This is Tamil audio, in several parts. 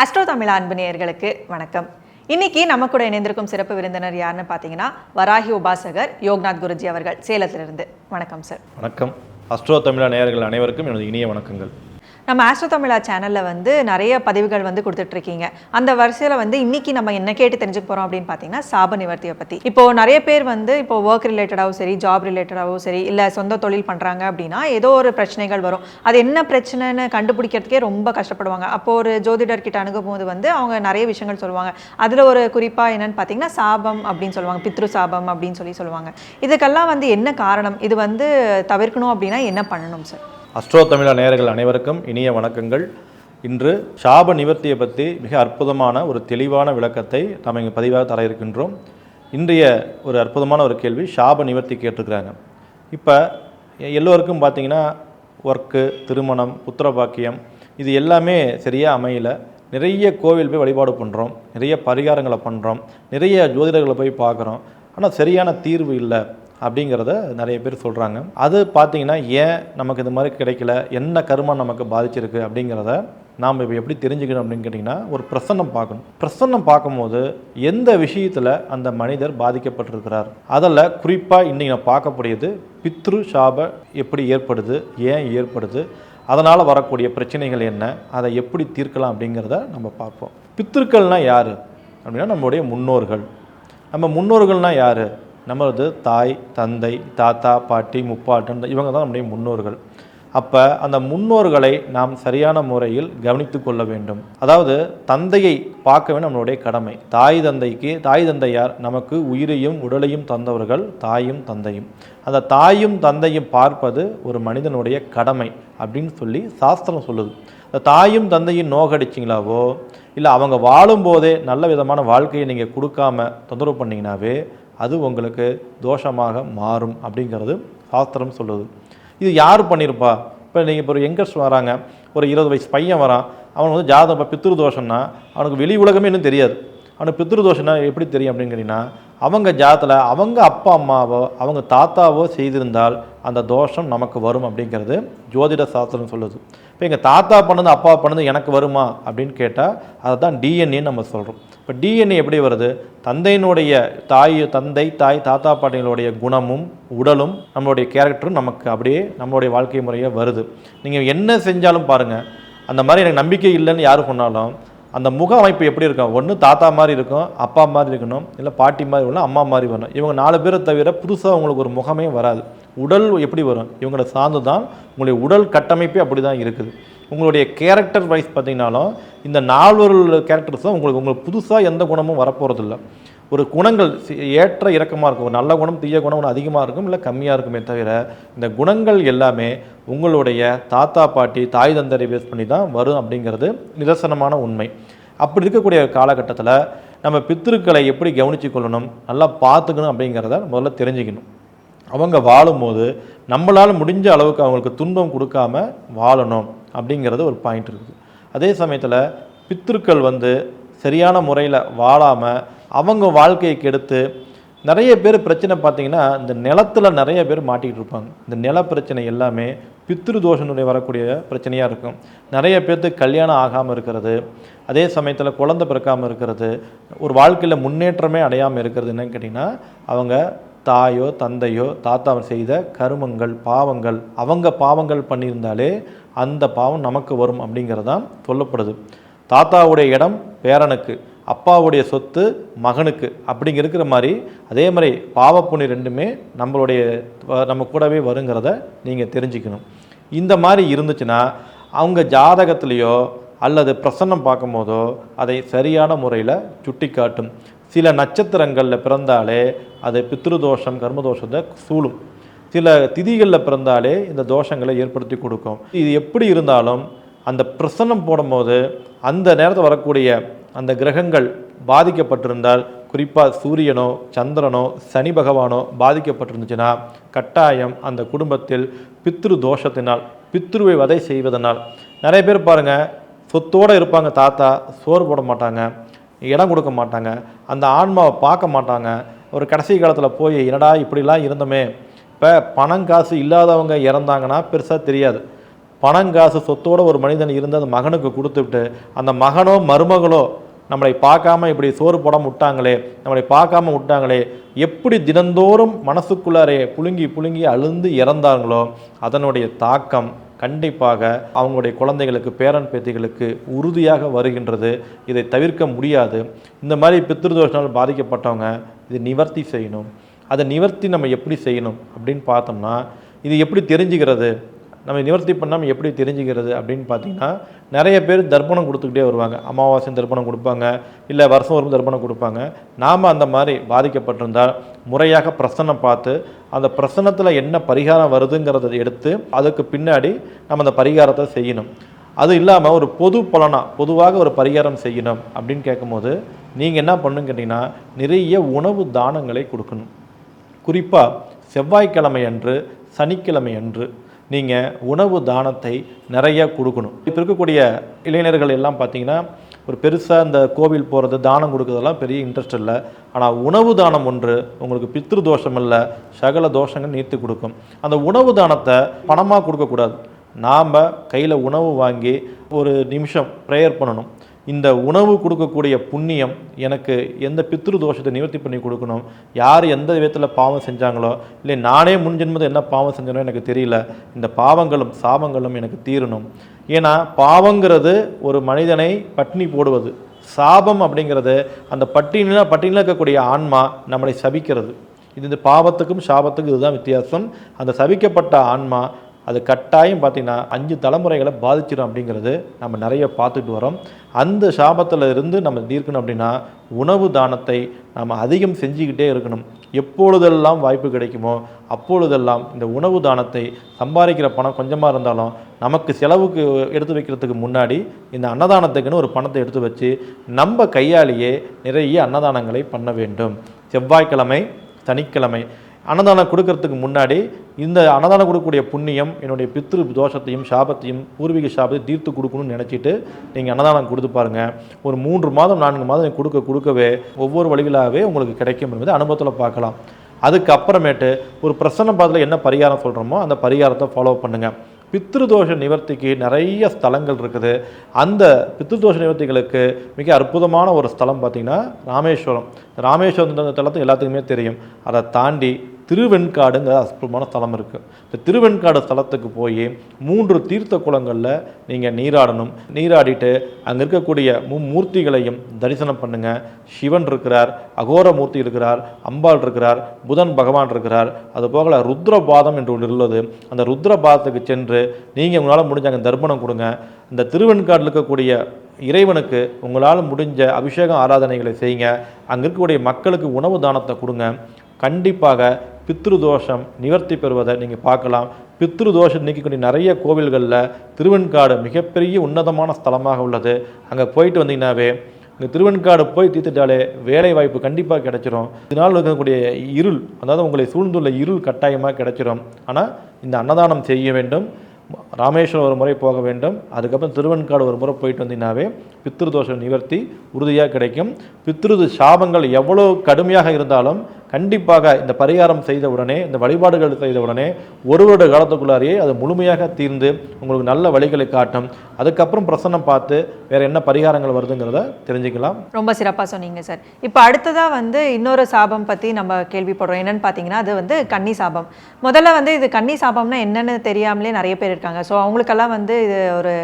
அஸ்ட்ரோ தமிழ் அன்பு நேயர்களுக்கு வணக்கம். இன்னைக்கு நம்ம கூட இணைந்திருக்கும் சிறப்பு விருந்தினர் யாருன்னு பார்த்தீங்கன்னா வராகி உபாசகர் யோக்நாத் குருஜி அவர்கள் சேலத்திலிருந்து. வணக்கம் சார் வணக்கம். அஸ்ட்ரோ தமிழா நேயர்கள் அனைவருக்கும் எனது இனிய வணக்கங்கள். நம்ம ஆஸ்ட்ரோ தமிழா சேனலில் வந்து நிறைய பதிவுகள் வந்து கொடுத்துட்ருக்கீங்க. அந்த வரிசையில் வந்து இன்னைக்கு நம்ம என்ன கேட்டு தெரிஞ்சுக்க போகிறோம் அப்படின்னு பார்த்தீங்கன்னா சாப நிவர்த்தியை பற்றி இப்போ நிறைய பேர் வந்து இப்போ ஒர்க் ரிலேட்டடாகவும் சரி ஜாப் ரிலேட்டடாகவும் சரி இல்லை சொந்த தொழில் பண்ணுறாங்க அப்படின்னா ஏதோ ஒரு பிரச்சனைகள் வரும். அது என்ன பிரச்சனைன்னு கண்டுபிடிக்கிறதுக்கே ரொம்ப கஷ்டப்படுவாங்க. அப்போது ஒரு ஜோதிடர்கிட்ட அணுகும்போது வந்து அவங்க நிறைய விஷயங்கள் சொல்லுவாங்க. அதில் ஒரு குறிப்பாக என்னென்னு பார்த்தீங்கன்னா சாபம் அப்படின்னு சொல்லுவாங்க பித்ரு சாபம் அப்படின்னு சொல்லி சொல்லுவாங்க. இதுக்கெல்லாம் வந்து என்ன காரணம்? இது வந்து தவிர்க்கணும் அப்படின்னா என்ன பண்ணணும் சார் அஸ்ட்ரோ தமிழா நேயர்கள் அனைவருக்கும் இனிய வணக்கங்கள். இன்று சாப நிவர்த்தியை பற்றி மிக அற்புதமான ஒரு தெளிவான விளக்கத்தை நாம் இங்கே பதிவாக தர இருக்கின்றோம். இன்றைய ஒரு அற்புதமான ஒரு கேள்வி சாப நிவர்த்தி கேட்டிருக்கிறாங்க. இப்போ எல்லோருக்கும் பார்த்தீங்கன்னா ஒர்க்கு திருமணம் புத்திரபாக்கியம் இது எல்லாமே சரியாக அமையல. நிறைய கோவில் போய் வழிபாடு பண்ணுறோம் நிறைய பரிகாரங்களை பண்ணுறோம் நிறைய ஜோதிடர்களை போய் பார்க்குறோம் ஆனால் சரியான தீர்வு இல்லை. அப்படிங்கிறத நிறைய பேர் சொல்கிறாங்க அது பார்த்தீங்கன்னா ஏன் நமக்கு இந்த மாதிரி கிடைக்கல? என்ன கருமம் நமக்கு பாதிச்சிருக்கு? அப்படிங்கிறத நாம் இப்போ எப்படி தெரிஞ்சுக்கணும் அப்படின்னு கேட்டிங்கன்னா ஒரு பிரசன்னம் பார்க்கணும். பிரசன்னம் பார்க்கும்போது எந்த விஷயத்தில் அந்த மனிதர் பாதிக்கப்பட்டிருக்கிறார்? அதில் குறிப்பாக இன்றைக்கி நான் பார்க்கக்கூடியது பித்ரு சாப எப்படி ஏற்படுது? ஏன் ஏற்படுது? அதனால் வரக்கூடிய பிரச்சனைகள் என்ன? அதை எப்படி தீர்க்கலாம் அப்படிங்கிறத நம்ம பார்ப்போம். பித்திருக்கள்னால் யார்? அப்படின்னா நம்மளுடைய முன்னோர்கள். நம்ம முன்னோர்கள்னால் யார்? நம்மளது தாய் தந்தை தாத்தா பாட்டி முப்பாட்டன் இவங்க தான் நம்முடைய முன்னோர்கள். அப்போ அந்த முன்னோர்களை நாம் சரியான முறையில் கவனித்து கொள்ள வேண்டும். அதாவது தந்தையை பார்க்க வேண்டும் நம்மளுடைய கடமை. தாய் தந்தைக்கு தாய் தந்தையார் நமக்கு உயிரையும் உடலையும் தந்தவர்கள் தாயும் தந்தையும். அந்த தாயும் தந்தையும் பார்ப்பது ஒரு மனிதனுடைய கடமை அப்படின்னு சொல்லி சாஸ்திரம் சொல்லுது. அந்த தாயும் தந்தையும் நோகடிச்சிங்களாவோ இல்லை அவங்க வாழும்போதே நல்ல விதமான வாழ்க்கையை நீங்கள் கொடுக்காம தொந்தரவு பண்ணிங்கனாவே அது உங்களுக்கு தோஷமாக மாறும் அப்படிங்கிறது சாஸ்திரம் சொல்லுது. இது யார் பண்ணியிருப்பா இப்போ நீங்கள் இப்போ ஒரு யங்கர்ஸ் வராங்க ஒரு இருபது வயசு பையன் வரான் அவன் வந்து ஜாதகம் இப்போ பித்ரு தோஷம்னா அவனுக்கு வெளி உலகமே இன்னும் தெரியாது. அவனுக்கு பித்ரு தோஷம்னா எப்படி தெரியும் அப்படின்னு கேட்டிங்கன்னா அவங்க ஜாதத்தில் அவங்க அப்பா அம்மாவோ அவங்க தாத்தாவோ செய்திருந்தால் அந்த தோஷம் நமக்கு வரும் அப்படிங்கிறது ஜோதிட சாஸ்திரம் சொல்லுது. இப்போ எங்கள் தாத்தா பண்ணது அப்பா பண்ணது எனக்கு வருமா அப்படின்னு கேட்டால் அதை தான் டிஎன்ஏன்னு நம்ம சொல்கிறோம் இப்போ டிஎன்ஏ எப்படி வருது? தந்தையினுடைய தாய் தந்தை தாய் தாத்தா பாட்டிகளுடைய குணமும் உடலும் நம்மளுடைய கேரக்டரும் நமக்கு அப்படியே நம்மளுடைய வாழ்க்கை முறையாக வருது. நீங்கள் என்ன செஞ்சாலும் பாருங்கள் அந்த மாதிரி எனக்கு நம்பிக்கை இல்லைன்னு யார் சொன்னாலும் அந்த முக அமைப்பு எப்படி இருக்கும்? ஒன்று தாத்தா மாதிரி இருக்கும் அப்பா மாதிரி இருக்கணும் இல்லை பாட்டி மாதிரி வரணும் அம்மா மாதிரி வரணும். இவங்க நாலு பேரை தவிர புதுசாக உங்களுக்கு ஒரு முகமே வராது. உடல் எப்படி வரும்? இவங்கள சார்ந்து தான் உங்களுடைய உடல் கட்டமைப்பே அப்படி தான் இருக்குது. உங்களுடைய கேரக்டர் வைஸ் பார்த்தீங்கன்னாலும் இந்த நால்வர்கள் கேரக்டர்ஸும் உங்களுக்கு உங்களுக்கு புதுசாக எந்த குணமும் வரப்போகிறதில்ல ஒரு குணங்கள் சி- ஏற்ற இறக்கமாக இருக்கும். ஒரு நல்ல குணம் தீய குணம் ஒன்று அதிகமாக இருக்கும் இல்லை கம்மியாக இருக்குமே தவிர இந்த குணங்கள் எல்லாமே உங்களுடைய தாத்தா பாட்டி தாய் தந்தரை பேஸ் பண்ணி தான் வரும் அப்படிங்கிறது நிதர்சனமான உண்மை. அப்படி இருக்கக்கூடிய காலகட்டத்தில் நம்ம பித்திருக்களை எப்படி கவனித்து கொள்ளணும் நல்லா பார்த்துக்கணும் அப்படிங்கிறத முதல்ல தெரிஞ்சுக்கணும். அவங்க வாழும்போது நம்மளால் முடிஞ்ச அளவுக்கு அவங்களுக்கு துன்பம் கொடுக்காம வாழணும் அப்படிங்கிறது ஒரு பாயிண்ட் இருக்குது. அதே சமயத்தில் பித்திருக்கள் வந்து சரியான முறையில் வாழாமல் அவங்க வாழ்க்கையை கெடுத்து நிறைய பேர் பிரச்சனை பார்த்தீங்கன்னா இந்த நிலத்தில் நிறைய பேர் மாட்டிக்கிட்டு இருப்பாங்க. இந்த நில பிரச்சனை எல்லாமே பித்ரு தோஷனுடைய வரக்கூடிய பிரச்சனையாக இருக்கும். நிறைய பேர்த்துக்கு கல்யாணம் ஆகாமல் இருக்கிறது. அதே சமயத்தில் குழந்தை பிறக்காமல் இருக்கிறது. ஒரு வாழ்க்கையில் முன்னேற்றமே அடையாமல் இருக்கிறது என்னன்னு கேட்டிங்கன்னா அவங்க தாயோ தந்தையோ தாத்தா செய்த கருமங்கள் பாவங்கள் அவங்க பாவங்கள் பண்ணியிருந்தாலே அந்த பாவம் நமக்கு வரும் அப்படிங்கிறதான் சொல்லப்படுது. தாத்தாவுடைய இடம் பேரனுக்கு. அப்பாவுடைய சொத்து மகனுக்கு அப்படிங்க இருக்கிற மாதிரி அதே மாதிரி பாவப்புண்ணி ரெண்டுமே நம்மளுடைய நம்ம கூடவே வருங்கிறத நீங்கள் தெரிஞ்சுக்கணும். இந்த மாதிரி இருந்துச்சுன்னா அவங்க ஜாதகத்துலேயோ அல்லது பிரசன்னம் பார்க்கும்போதோ அதை சரியான முறையில் சுட்டி காட்டும் சில நட்சத்திரங்களில் பிறந்தாலே அது பித்ருதோஷம் கர்மதோஷத்தை சூழும். சில திதிகளில் பிறந்தாலே இந்த தோஷங்களை ஏற்படுத்தி கொடுக்கும். இது எப்படி இருந்தாலும் அந்த பிரசன்னம் போடும்போது அந்த நேரத்தில் வரக்கூடிய அந்த கிரகங்கள் பாதிக்கப்பட்டிருந்தால் குறிப்பாக சூரியனோ சந்திரனோ சனி பகவானோ பாதிக்கப்பட்டிருந்துச்சுன்னா கட்டாயம் அந்த குடும்பத்தில் பித்ரு தோஷத்தினால் பித்ருவை வதை செய்வதனால் நிறைய பேர் பாருங்கள் சொத்தோடு இருப்பாங்க தாத்தா சோறு போட மாட்டாங்க இடம் கொடுக்க மாட்டாங்க அந்த ஆன்மாவை பார்க்க மாட்டாங்க ஒரு கடைசி காலத்தில் போய் என்னடா இப்படிலாம் இருந்தோமே இப்போ பணம் காசு இல்லாதவங்க இறந்தாங்கன்னா பெருசாக தெரியாது. பணங்காசு சொத்தோடு ஒரு மனிதன் இருந்து அந்த மகனுக்கு கொடுத்துவிட்டு அந்த மகனோ மருமகளோ நம்மளை பார்க்காம இப்படி சோறு போடாம விட்டாங்களே நம்மளை பார்க்காம விட்டாங்களே எப்படி தினந்தோறும் மனசுக்குள்ளாரே புழுங்கி புழுங்கி அழுந்து இறந்தாங்களோ அதனுடைய தாக்கம் கண்டிப்பாக அவங்களுடைய குழந்தைகளுக்கு பேரன் பேத்திகளுக்கு உறுதியாக வருகின்றது. இதை தவிர்க்க முடியாது. இந்த மாதிரி பித்திருதோஷனால் பாதிக்கப்பட்டவங்க இதை நிவர்த்தி செய்யணும். அதை நிவர்த்தி நம்ம எப்படி செய்யணும் அப்படின்னு பார்த்தோம்னா இது எப்படி தெரிஞ்சுக்கிறது? நம்ம நிவர்த்தி பண்ணாமல் எப்படி தெரிஞ்சுக்கிறது அப்படின்னு பார்த்தீங்கன்னா நிறைய பேர் தர்ப்பணம் கொடுத்துக்கிட்டே வருவாங்க. அமாவாசை தர்ப்பணம் கொடுப்பாங்க இல்லை வருஷம் வரும் தர்ப்பணம் கொடுப்பாங்க. நாம் அந்த மாதிரி பாதிக்கப்பட்டிருந்தால் முறையாக பிரசன்னம் பார்த்து அந்த பிரசன்னத்தில் என்ன பரிகாரம் வருதுங்கிறத எடுத்து அதுக்கு பின்னாடி நம்ம அந்த பரிகாரத்தை செய்யணும். அது இல்லாமல் ஒரு பொது பலனாக பொதுவாக ஒரு பரிகாரம் செய்யணும் அப்படின்னு கேட்கும்போது நீங்கள் என்ன பண்ணுன்னு கேட்டிங்கன்னா நிறைய உணவு தானங்களை கொடுக்கணும். குறிப்பாக செவ்வாய்க்கிழமை அன்று சனிக்கிழமை அன்று நீங்கள் உணவு தானத்தை நிறைய கொடுக்கணும். இப்போ இருக்கக்கூடிய இளைஞர்கள் எல்லாம் பார்த்தீங்கன்னா ஒரு பெருசாக இந்த கோவில் போகிறது தானம் கொடுக்குறதெல்லாம் பெரிய இன்ட்ரெஸ்ட் இல்லை. ஆனால் உணவு தானம் ஒன்று உங்களுக்கு பித்ரு தோஷம் இல்லை சகல தோஷங்கள் நீர்த்து கொடுக்கும். அந்த உணவு தானத்தை பணமாக கொடுக்கக்கூடாது. நாம் கையில் உணவு வாங்கி ஒரு நிமிஷம் ப்ரேயர் பண்ணணும். இந்த உணவு கொடுக்கக்கூடிய புண்ணியம் எனக்கு எந்த பித்ரு தோஷத்தை நிவர்த்தி பண்ணி கொடுக்கணும்? யார் எந்த விதத்தில் பாவம் செஞ்சாங்களோ இல்லை நானே முன் ஜென்மத்தில் என்ன பாவம் செஞ்சனோ எனக்கு தெரியல. இந்த பாவங்களும் சாபங்களும் எனக்கு தீரணும். ஏன்னா பாவங்கிறது ஒரு மனிதனை பட்டினி போடுவது. சாபம் அப்படிங்கிறது அந்த பட்டினியில் பட்டினியில் இருக்கக்கூடிய ஆன்மா நம்மளை சபிக்கிறது. இது இந்த பாவத்துக்கும் சாபத்துக்கும் இதுதான் வித்தியாசம். அந்த சபிக்கப்பட்ட ஆன்மா அது கட்டாயம் பார்த்தீங்கன்னா அஞ்சு தலைமுறைகளை பாதிச்சிடும் அப்படிங்கிறது நம்ம நிறைய பார்த்துட்டு வரோம். அந்த சாபத்தில் இருந்து நம்ம தீர்க்கணும் அப்படின்னா உணவு தானத்தை நம்ம அதிகம் செஞ்சுக்கிட்டே இருக்கணும். எப்பொழுதெல்லாம் வாய்ப்பு கிடைக்குமோ அப்பொழுதெல்லாம் இந்த உணவு தானத்தை சம்பாதிக்கிற பணம் கொஞ்சமாக இருந்தாலும் நமக்கு செலவுக்கு எடுத்து வைக்கிறதுக்கு முன்னாடி இந்த அன்னதானத்துக்குன்னு ஒரு பணத்தை எடுத்து வச்சு நம்ம கையாலேயே நிறைய அன்னதானங்களை பண்ண வேண்டும். செவ்வாய்க்கிழமை சனிக்கிழமை அன்னதானம் கொடுக்கறதுக்கு முன்னாடி இந்த அன்னதானம் கொடுக்கக்கூடிய புண்ணியம் என்னுடைய பித்ரு தோஷத்தையும் சாபத்தையும் பூர்வீக சாபத்தையும் தீர்த்து கொடுக்கணும்னு நினச்சிட்டு நீங்கள் அன்னதானம் கொடுத்து பாருங்கள் ஒரு மூன்று மாதம் நான்கு மாதம் கொடுக்க கொடுக்கவே ஒவ்வொரு வழிகளாகவே உங்களுக்கு கிடைக்கும் என்பதை அனுபவத்தில் பார்க்கலாம். அதுக்கப்புறமேட்டு ஒரு பிரசன்ன பாதத்தில் என்ன பரிகாரம் சொல்கிறோமோ அந்த பரிகாரத்தை ஃபாலோ பண்ணுங்கள் பித்ருதோஷ நிவர்த்திக்கு நிறைய ஸ்தலங்கள் இருக்குது. அந்த பித்ருதோஷ நிவர்த்திகளுக்கு மிக அற்புதமான ஒரு ஸ்தலம் பார்த்திங்கன்னா ராமேஸ்வரம். ராமேஸ்வரம் தலத்து எல்லாத்துக்குமே தெரியும். அதை தாண்டி திருவெண்காடுங்கிற அற்புதமான ஸ்தலம் இருக்குது இந்த திருவெண்காடு ஸ்தலத்துக்கு போய் மூன்று தீர்த்த குளங்களில் நீங்கள் நீராடணும். நீராடிட்டு அங்கே இருக்கக்கூடிய மும்மூர்த்திகளையும் தரிசனம் பண்ணுங்கள் சிவன் இருக்கிறார் அகோரமூர்த்தி இருக்கிறார் அம்பாள் இருக்கிறார் புதன் பகவான் இருக்கிறார். அது போகல ருத்ரபாதம் என்று ஒன்று உள்ளது. அந்த ருத்ரபாதத்துக்கு சென்று நீங்கள் உங்களால் முடிஞ்ச அங்கே தர்ப்பணம் கொடுங்க. இந்த திருவெண்காட்டில் இருக்கக்கூடிய இறைவனுக்கு உங்களால் முடிஞ்ச அபிஷேகம் ஆராதனைகளை செய்யுங்க. அங்கே இருக்கக்கூடிய மக்களுக்கு உணவு தானத்தை கொடுங்க. கண்டிப்பாக பித்ரு தோஷம் நிவர்த்தி பெறுவதை நீங்கள் பார்க்கலாம். பித்ரு தோஷம் நீக்கக்கூடிய நிறைய கோவில்களில் திருவெண்காடு மிகப்பெரிய உன்னதமான ஸ்தலமாக உள்ளது. அங்கே போயிட்டு வந்தீங்கன்னாவே இங்கே திருவெண்காடு போய் தீர்த்துட்டாலே வேலை வாய்ப்பு கண்டிப்பாக கிடைச்சிரும். இதனால் இருக்கக்கூடிய இருள் அதாவது உங்களை சூழ்ந்துள்ள இருள் கட்டாயமாக கிடைச்சிரும். ஆனால் இந்த அன்னதானம் செய்ய வேண்டும். ராமேஸ்வரம் ஒரு முறை போக வேண்டும். அதுக்கப்புறம் திருவெண்காடு ஒரு முறை போயிட்டு வந்தீங்கன்னாவே பித்ருதோஷம் நிவர்த்தி உறுதியாக கிடைக்கும். பித்ருது சாபங்கள் எவ்வளோ கடுமையாக இருந்தாலும் கண்டிப்பாக இந்த பரிகாரம் செய்த உடனே இந்த வழிபாடுகள் செய்த உடனே ஒரு வருட காலத்துக்குள்ளாரையே அது முழுமையாக தீர்ந்து உங்களுக்கு நல்ல வழிகளை காட்டும். அதுக்கப்புறம் பிரசன்னம் பார்த்து வேற என்ன பரிகாரங்கள் வருதுங்கிறத தெரிஞ்சுக்கலாம். ரொம்ப சிறப்பாக சொன்னீங்க சார். இப்போ அடுத்ததாக வந்து இன்னொரு சாபம் பற்றி நம்ம கேள்விப்படுறோம். என்னன்னு பார்த்தீங்கன்னா அது வந்து கன்னி சாபம். முதல்ல வந்து இது கன்னி சாபம்னா என்னன்னு தெரியாமலே நிறைய பேர் இருக்காங்க. ஸோ அவங்களுக்கெல்லாம் வந்து இது ஒரு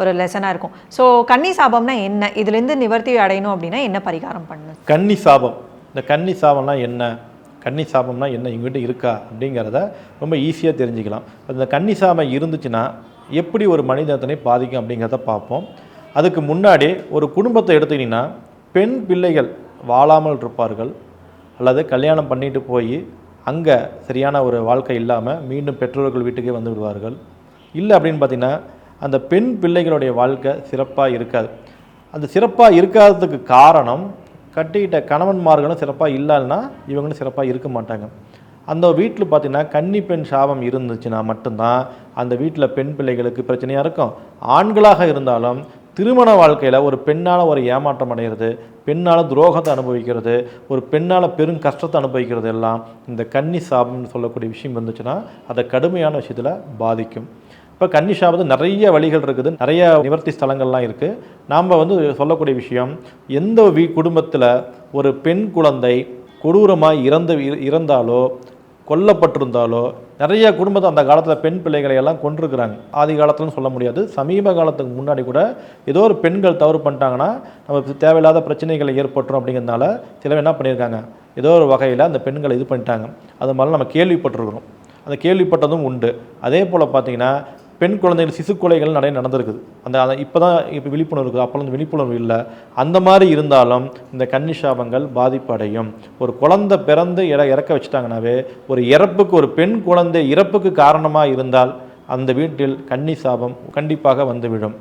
ஒரு லெசனாக இருக்கும். ஸோ கன்னி சாபம்னா என்ன? இதுலேருந்து நிவர்த்தி அடையணும் அப்படின்னா என்ன பரிகாரம் பண்ணணும்? கன்னி சாபம். இந்த கன்னி சாபம்னா என்ன? கன்னி சாபம்னா என்ன? எங்கிட்ட இருக்கா? அப்படிங்கிறத ரொம்ப ஈஸியாக தெரிஞ்சுக்கலாம். அந்த கன்னி சாபம் இருந்துச்சுன்னா எப்படி ஒரு மனிதத்தனை பாதிக்கும் அப்படிங்கிறத பார்ப்போம். அதுக்கு முன்னாடி ஒரு குடும்பத்தை எடுத்துக்கிட்டிங்கன்னா பெண் பிள்ளைகள் வாழாமல் இருப்பார்கள். அல்லது கல்யாணம் பண்ணிட்டு போய் அங்கே சரியான ஒரு வாழ்க்கை இல்லாமல் மீண்டும் பெற்றோர்கள் வீட்டுக்கே வந்து விடுவார்கள். இல்லை அப்படின்னு பார்த்தீங்கன்னா அந்த பெண் பிள்ளைகளுடைய வாழ்க்கை சிறப்பாக இருக்காது. அந்த சிறப்பாக இருக்காததுக்கு காரணம் கட்டிக்கிட்ட கணவன்மார்களும் சிறப்பாக இல்லைன்னா இவங்களும் சிறப்பாக இருக்க மாட்டாங்க. அந்த வீட்டில் பார்த்தீங்கன்னா கன்னி பெண் சாபம் இருந்துச்சுன்னா மட்டும்தான் அந்த வீட்டில் பெண் பிள்ளைகளுக்கு பிரச்சனையாக இருக்கும். ஆண்களாக இருந்தாலும் திருமண வாழ்க்கையில் ஒரு பெண்ணால் ஒரு ஏமாற்றம் அடைகிறது பெண்ணால் துரோகத்தை அனுபவிக்கிறது ஒரு பெண்ணால் பெரும் கஷ்டத்தை அனுபவிக்கிறது எல்லாம் இந்த கன்னி சாபம்னு சொல்லக்கூடிய விஷயம் இருந்துச்சுன்னா அதை கடுமையான விஷயத்தில் பாதிக்கும். இப்போ கன்னி நிறைய வழிகள் இருக்குது. நிறைய நிவர்த்தி ஸ்தலங்கள்லாம் இருக்குது நாம் வந்து சொல்லக்கூடிய விஷயம் எந்த வீ குடும்பத்தில் ஒரு பெண் குழந்தை கொடூரமாக இறந்து இறந்தாலோ கொல்லப்பட்டிருந்தாலோ நிறைய குடும்பத்தை அந்த காலத்தில் பெண் பிள்ளைகளை எல்லாம் கொண்டிருக்கிறாங்க ஆதி காலத்துலன்னு சொல்ல முடியாது. சமீப காலத்துக்கு முன்னாடி கூட ஏதோ ஒரு பெண்கள் தவறு பண்ணிட்டாங்கன்னா நமக்கு தேவையில்லாத பிரச்சனைகளை ஏற்பட்டுரும் அப்படிங்கிறதுனால சிலர் என்ன பண்ணியிருக்காங்க? ஏதோ ஒரு வகையில் அந்த பெண்களை இது பண்ணிட்டாங்க. அது மாதிரிலாம் நம்ம கேள்விப்பட்டிருக்கிறோம். அந்த கேள்விப்பட்டதும் உண்டு. அதே போல் பார்த்தீங்கன்னா பெண் குழந்தைகள் சிசு கொலைகள் நிறைய நடந்திருக்குது. அந்த இப்போ தான் இப்போ விழிப்புணர்வு இருக்குது. அப்போல்லாம் வந்து விழிப்புணர்வு இல்லை. அந்த மாதிரி இருந்தாலும் இந்த கன்னி சாபங்கள் பாதிப்படையும். ஒரு குழந்தை பிறந்து இற இறக்க வச்சுட்டாங்கனாவே ஒரு இறப்புக்கு ஒரு பெண் குழந்தை இறப்புக்கு காரணமாக இருந்தால் அந்த வீட்டில் கன்னி சாபம் கண்டிப்பாக வந்துவிடும்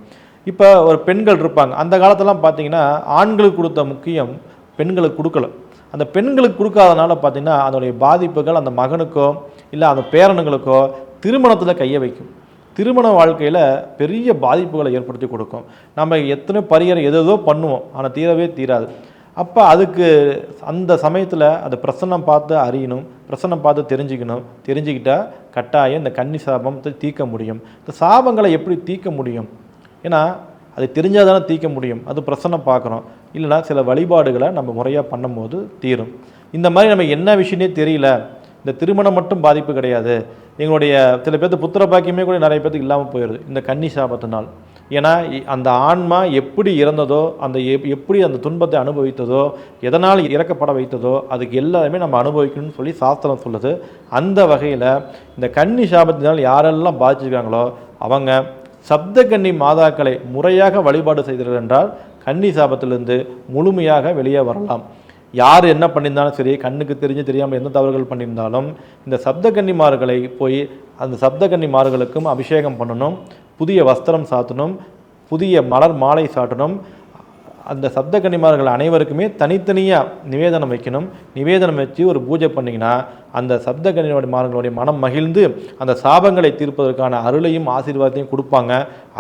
இப்போ ஒரு பெண்கள் இருப்பாங்க. அந்த காலத்தெல்லாம் பார்த்தீங்கன்னா ஆண்களுக்கு கொடுத்த முக்கியம் பெண்களுக்கு கொடுக்கல. அந்த பெண்களுக்கு கொடுக்காதனால பார்த்தீங்கன்னா அதனுடைய பாதிப்புகள் அந்த மகனுக்கோ இல்லை அந்த பேரனுங்களுக்கோ திருமணத்தில் கையை வைக்கும். திருமண வாழ்க்கையில் பெரிய பாதிப்புகளை ஏற்படுத்தி கொடுக்கும். நம்ம எத்தனை பரிகாரம் எதேதோ பண்ணுவோம். ஆனால் தீரவே தீராது. அப்போ அதுக்கு அந்த சமயத்தில் அதை பிரசன்னம் பார்த்து அறியணும். பிரசன்னம் பார்த்து தெரிஞ்சுக்கணும். தெரிஞ்சுக்கிட்டால் கட்டாயம் இந்த கன்னி சாபத்தை தீர்க்க முடியும். இந்த சாபங்களை எப்படி தீர்க்க முடியும்? ஏன்னா அது தெரிஞ்சால் தானே தீர்க்க முடியும். அது பிரசன்னம் பார்க்குறோம். இல்லைன்னா சில வழிபாடுகளை நம்ம முறையாக பண்ணும்போது தீரும். இந்த மாதிரி நம்ம என்ன விஷயமே தெரியல. இந்த திருமணம் மட்டும் பாதிப்பு கிடையாது. எங்களுடைய சில பேர்த்து புத்திர பாக்கியமே கூட நிறைய பேர்த்துக்கு இல்லாமல் போயிடுது இந்த கன்னி சாபத்தினால். ஏன்னா இ- அந்த ஆன்மா எப்படி இறந்ததோ அந்த எப்படி அந்த துன்பத்தை அனுபவித்ததோ எதனால் இறக்கப்பட வைத்ததோ அதுக்கு எல்லாமே நம்ம அனுபவிக்கணும்னு சொல்லி சாஸ்திரம் சொல்லுது. அந்த வகையில் இந்த கன்னி சாபத்தினால் யாரெல்லாம் பாதிச்சிருக்காங்களோ அவங்க சப்தகன்னி மாதாக்களை முறையாக வழிபாடு செய்தீர்கள் என்றால் கன்னி சாபத்திலிருந்து முழுமையாக வெளியே வரலாம். யார் என்ன பண்ணியிருந்தாலும் சரி கண்ணுக்கு தெரிஞ்சு தெரியாமல் எந்த தவறுகள் பண்ணியிருந்தாலும் இந்த சப்தகன்னிமார்களை போய் அந்த சப்தகன்னிமார்களுக்கும் அபிஷேகம் பண்ணணும் புதிய வஸ்திரம் சாத்தணும் புதிய மலர் மாலை சாட்டணும் அந்த சப்த கன்னிமார்கள் அனைவருக்குமே தனித்தனியாக நிவேதனம் வைக்கணும். நிவேதனம் வச்சு ஒரு பூஜை பண்ணிங்கன்னா அந்த சப்த கன்னிமார்களுடைய மனம் மகிழ்ந்து அந்த சாபங்களை தீர்ப்பதற்கான அருளையும் ஆசீர்வாதத்தையும் கொடுப்பாங்க.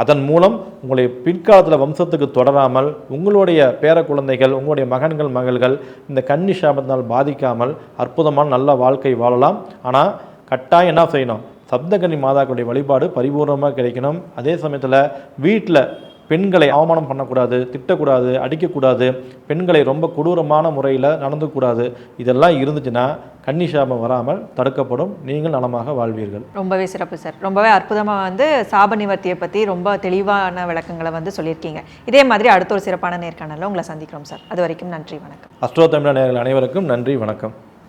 அதன் மூலம் உங்களுடைய பிற்காலத்தில் வம்சத்துக்கு தொடராமல் உங்களுடைய பேர குழந்தைகள் உங்களுடைய மகன்கள் மகள்கள் இந்த கன்னி சாபத்தினால் பாதிக்காமல் அற்புதமான நல்ல வாழ்க்கை வாழலாம். ஆனால் கட்டாயம் என்ன செய்யணும்? சப்தகன்னி மாதாக்களுடைய வழிபாடு பரிபூர்ணமாக கிடைக்கணும். அதே சமயத்தில் வீட்டில் பெண்களை அவமானம் பண்ணக்கூடாது திட்டக்கூடாது அடிக்கக்கூடாது பெண்களை ரொம்ப கொடூரமான முறையில் நடந்துக்கூடாது. இதெல்லாம் இருந்துச்சுன்னா கன்னி சாபம் வராமல் தடுக்கப்படும். நீங்கள் நலமாக வாழ்வீர்கள். ரொம்பவே சிறப்பு சார். ரொம்பவே அற்புதமாக வந்து சாப நிவர்த்தியை பற்றி ரொம்ப தெளிவான விளக்கங்களை வந்து சொல்லியிருக்கீங்க. இதே மாதிரி அடுத்த ஒரு சிறப்பான நேர்காணலில் உங்களை சந்திக்கிறோம் சார். அது வரைக்கும் நன்றி வணக்கம். அஸ்ட்ரோ தமிழ் நேயர்கள் அனைவருக்கும் நன்றி வணக்கம்.